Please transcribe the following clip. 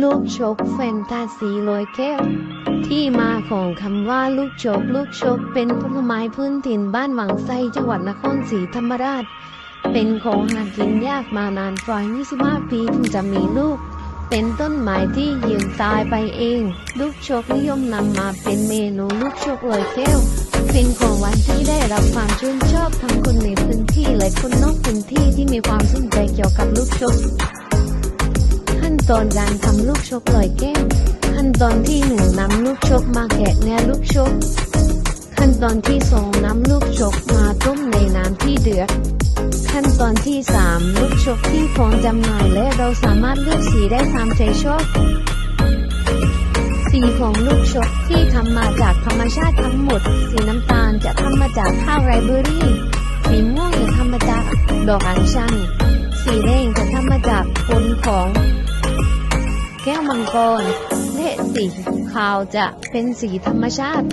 ลูกชกแฟนตาซีลอยแก้ว ที่มาของคำว่าลูกชก ลูกชกเป็นผลไม้พื้นถิ่นบ้านหวังไซจังหวัดนครศรีธรรมราช เป็นของหากินยากมานานกว่า25 ปีถึงจะมีลูก เป็นต้นไม้ที่ยืนตายไปเอง ลูกชกนิยมนำมาเป็นเมนูลูกชกลอยแก้ว เป็นของหวานที่ได้รับความชื่นชอบทั้งคนในพื้นที่และคนนอกพื้นที่ที่มีความสนใจเกี่ยวกับลูกชก ตอนการทำลูกชกลอยแก้วขั้นตอนที่หนึ่งนำลูกชกมาแกะเนื้อลูกชก ขั้นตอนที่สองนำลูกชกมาต้มในน้ำที่เดือด ขั้นตอนที่สามลูกชกที่พร้อมจำหน่ายและเราสามารถเลือกสีได้ตามใจชอบสีของลูกชกที่ทำมาจากธรรมชาติทั้งหมด สีน้ำตาลจะทำมาจากข้าวไรเบอรี่ สีม่วงจะทำมาจากดอกอัญชัน สีแดงจะทำมาจากผลของ แก้วมังกรและสีขาวจะเป็นสีธรรมชาติ